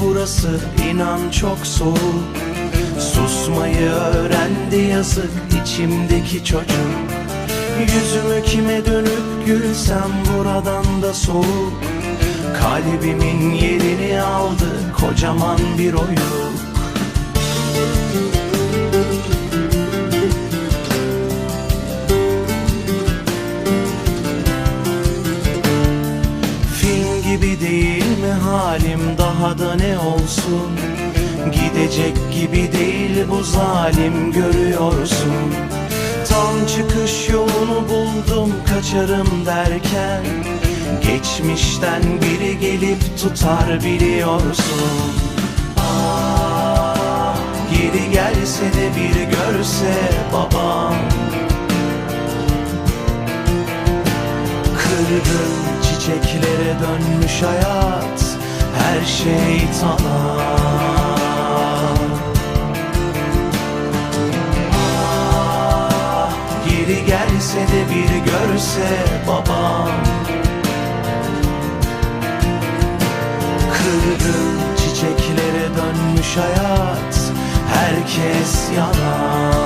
burası inan çok soğuk. Susmayı öğrendi yazık içimdeki çocuk. Yüzümü kime dönüp gülsem buradan da soğuk. Kalbimin yerini aldı kocaman bir oyuk. Film gibi değil halim daha da ne olsun? Gidecek gibi değil bu zalim görüyorsun. Tam çıkış yolunu buldum kaçarım derken. Geçmişten biri gelip tutar biliyorsun. Ah geri gelse de bir görse babam. Kırgın çiçeklere dönmüş hayat Her şey tamam Ah, Geri gelse de bir görse babam. Kırgın çiçeklere dönmüş hayat Herkes yanar